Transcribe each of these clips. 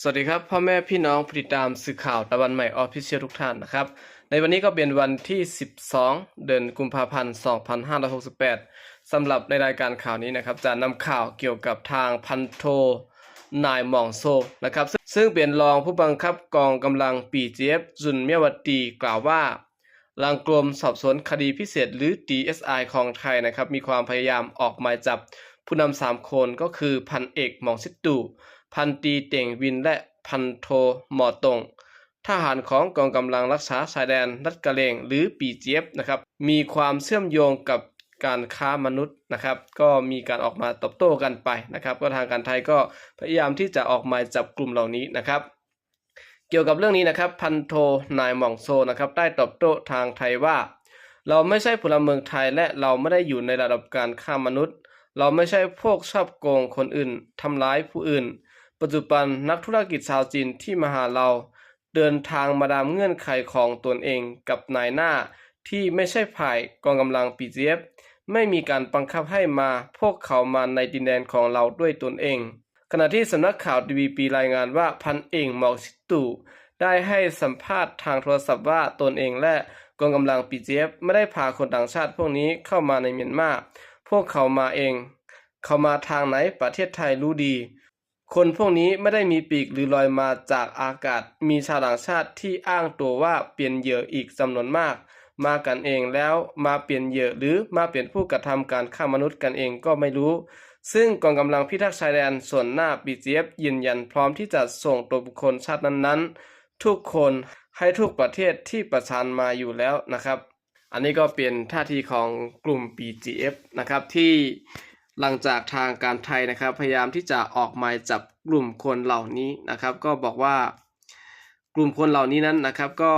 สวัสดีครับ พ่อแม่พี่น้องผู้ติดตามสื่อข่าวตะวันใหม่ออฟฟิเชียลทุกท่านนะครับ ในวันนี้ก็เป็นวันที่ 12 เดือนกุมภาพันธ์ 2568สำหรับในรายการข่าวนี้นะครับ จะนำข่าวเกี่ยวกับทางพันโทนายหม่องโซนะครับ ซึ่งซึ่งเป็นรองผู้บังคับกองกำลังปีเจฟจุนเมียวตีกล่าวว่าหลังกรมสอบสวนคดีพิเศษหรือ DSI ของไทยนะครับ มีความพยายามออกหมายจับผู้นำสามคนก็คือพันเอกหม่องซิดตู พันตีเต่งวินและพันโทหมอตงทหารของกองกำลังรักษาชายแดนรัฐกะเลงหรือปีเจี๊ยบนะครับ มีความเชื่อมโยงกับการค้ามนุษย์นะครับ ก็มีการออกมาตอบโต้กันไปนะครับ ก็ทางการไทยก็พยายามที่จะออกหมายจับกลุ่มเหล่านี้นะครับ เกี่ยวกับเรื่องนี้นะครับ พันโทนายหม่องโซนะครับ ได้ตอบโต้ทางไทยว่า เราไม่ใช่พลเมืองไทยและเราไม่ได้อยู่ในระดับการฆ่ามนุษย์ เราไม่ใช่พวกชอบโกงคนอื่นทำร้ายผู้อื่น ปัจจุบันนักธุรกิจชาวจีนที่มาหาเรา เดินทางมาดามเงื่อนไขของตนเองกับนายหน้า ที่ไม่ใช่ฝ่ายกองกำลังปีเจฟไม่มีการบังคับให้มาพวกเขามาในดินแดนของเราด้วยตนเอง ขณะที่สำนักข่าวดีบีปีรายงานว่าพันเอกหมอกชิตุได้ให้สัมภาษณ์ทางโทรศัพท์ว่าตนเองและกองกำลังปีเจฟไม่ได้พาคนต่างชาติพวกนี้เข้ามาในเมียนมา พวกเขามาเอง เขามาทางไหนประเทศไทยรู้ดี คนพวกนี้ไม่ได้มีปีกหรือลอยมาจากอากาศ มีชาวต่างชาติที่อ้างตัวว่าเปลี่ยนเหยื่ออีกจำนวนมาก มากันเองแล้วมาเปลี่ยนเหยื่อหรือมาเปลี่ยนผู้กระทำการฆ่ามนุษย์กันเองก็ไม่รู้ ซึ่งกองกำลังพิทักษ์ชายแดนส่วนหน้าปีเจียบยืนยันพร้อมที่จะส่งตัวบุคคลชาตินั้นๆ ทุกคนให้ทุกประเทศที่ประชานมาอยู่แล้วนะครับ อันนี้ก็เป็นท่าทีของกลุ่ม BGF นะครับที่ หลังจากทางการไทยนะครับ พยายามที่จะออกหมายจับกลุ่มคนเหล่านี้นะครับ ก็บอกว่ากลุ่มคนเหล่านี้นั้นนะครับ ก็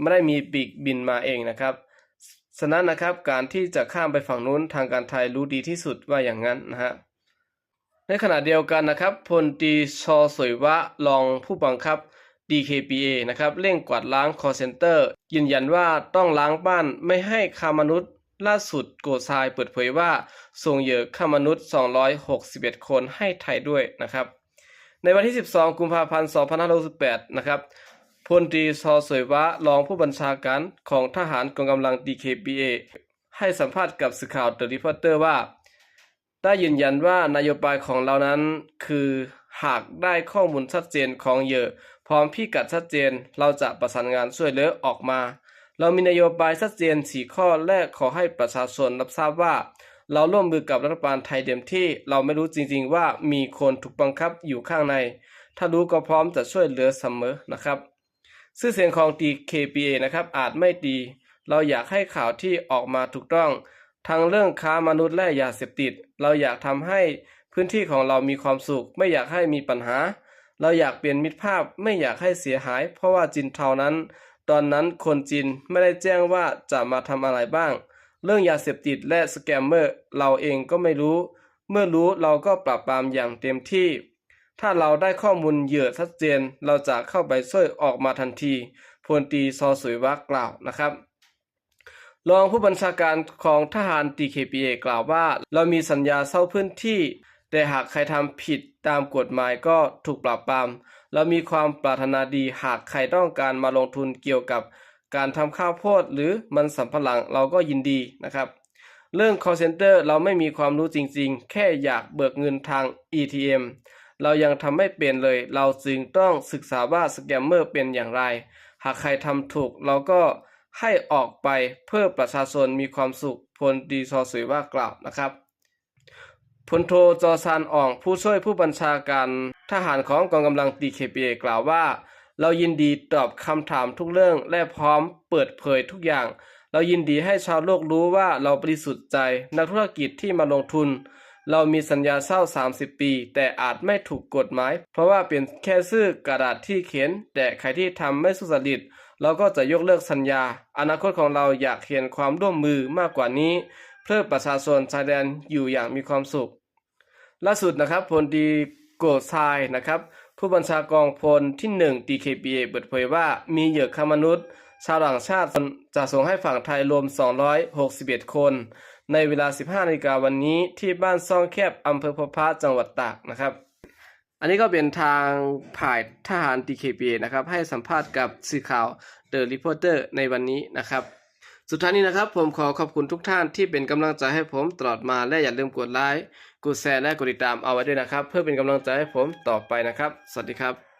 ไม่ได้มีปีกบินมาเองนะครับฉะนั้นนะครับการที่จะข้ามไปฝั่งนู้นทางการไทยรู้ดีที่สุดว่าอย่างนั้นนะฮะในขณะเดียวกันนะครับพลตรีชอสวยวะรองผู้บังคับ DKPA นะครับเร่งกวาดล้าง call center ยืนยันว่าต้องล้างบ้านไม่ให้ค้ามนุษย์ ล่าสุดโกซายเปิดเผยว่าส่งเหยื่อค้ามนุษย์ 261 คนให้ไทยด้วยนะครับ ในวันที่ 12 กุมภาพันธ์ 2568 นะครับพลตรีชอสวยวะรองผู้บัญชาการของทหารกองกำลัง DKPA ให้สัมภาษณ์กับสื่อข่าว The Reporter ว่า ได้ยืนยันว่านโยบายของเรานั้น คือหากได้ข้อมูลชัดเจนของเหยื่อพร้อมพิกัดชัดเจน เราจะประสานงานช่วยเหลือออกมา เรามีนโยบายชัดเจน4ข้อแรกขอให้ประชาชนรับทราบว่า เราร่วมมือกับรัฐบาลไทยเต็มที่เราไม่รู้จริงๆว่ามีคนถูกบังคับอยู่ข้างใน ถ้ารู้ก็พร้อมจะช่วยเหลือเสมอนะครับชื่อเสียงของ DKPA นะครับอาจไม่ดี เราอยากให้ข่าวที่ออกมาถูกต้อง ทั้งเรื่องค้ามนุษย์และยาเสพติด เราอยากทำให้พื้นที่ของเรามีความสุข ไม่อยากให้มีปัญหา เราอยากเปลี่ยนมิตรภาพไม่อยากให้เสียหาย เพราะว่าจินเทานั้น ตอนนั้นคนจีนไม่ได้แจ้งว่าจะมาทำอะไรบ้าง เรื่องยาเสพติดและสแกมเมอร์เราเองก็ไม่รู้ เมื่อรู้เราก็ปราบปรามอย่างเต็มที่ ถ้าเราได้ข้อมูลเหยื่อชัดเจน เราจะเข้าไปช่วยออกมาทันทีพลตีซอสวยวักกล่าวนะครับรองผู้บัญชาการของทหาร DKPA กล่าวว่า เรามีสัญญาเช่าพื้นที่ แต่หากใครทำผิดตามกฎหมายก็ถูกปราบปราม เรามีความปรารถนาดีหากใครต้องการมาลงทุนเกี่ยวกับการทำข้าวโพดหรือมันสำปะหลังเราก็ยินดีนะครับ เรื่อง call center เราไม่มีความรู้จริงๆ แค่อยากเบิกเงินทาง ETM เรายังทำไม่เป็นเลย เราจึงต้องศึกษาว่าสแกมเมอร์เป็นอย่างไร หากใครทำถูกเราก็ให้ออกไปเพื่อประชาชนมีความสุขพลดีซอสวยว่ากล่าวนะครับ พลโทจอซานอ่องผู้ช่วยผู้บัญชาการทหารของกองกำลัง DKPA กล่าวว่า เรายินดีตอบคำถามทุกเรื่องและพร้อมเปิดเผยทุกอย่าง เรายินดีให้ชาวโลกรู้ว่าเราบริสุทธิ์ใจนักธุรกิจที่มาลงทุน เรามีสัญญาเช่า 30 ปี แต่อาจไม่ถูกกฎหมาย เพราะว่าเป็นแค่ซื้อกระดาษที่เขียน แต่ใครที่ทำไม่สุจริตเราก็จะยกเลิกสัญญา อนาคตของเราอยากเห็นความร่วมมือมากกว่านี้ เพื่อประชาชนชายแดนอยู่อย่างมีความสุข ล่าสุดนะครับพลดีโกซายนะครับ ผู้บัญชากองพลที่ 1 DKPA เปิดเผยว่ามีเหยื่อค้ามนุษย์ ชาวต่างชาติจะส่งให้ฝั่งไทยรวม 261 คน ในเวลา 15นาฬิกาวันนี้ที่บ้านซ่องแคบอำเภอพบพระจังหวัดตากนะครับ อันนี้ก็เป็นทางผ่ายทหาร DKPA นะครับ ให้สัมภาษณ์กับสื่อข่าว The Reporter ในวันนี้นะครับ สุดท้ายนี้นะครับ ผมขอขอบคุณทุกท่านที่เป็นกำลังใจให้ผมตลอดมาและอย่าลืมกดไลค์กดแชร์และกดติดตามเอาไว้ด้วยนะครับ เพื่อเป็นกำลังใจให้ผมต่อไปนะครับ สวัสดีครับ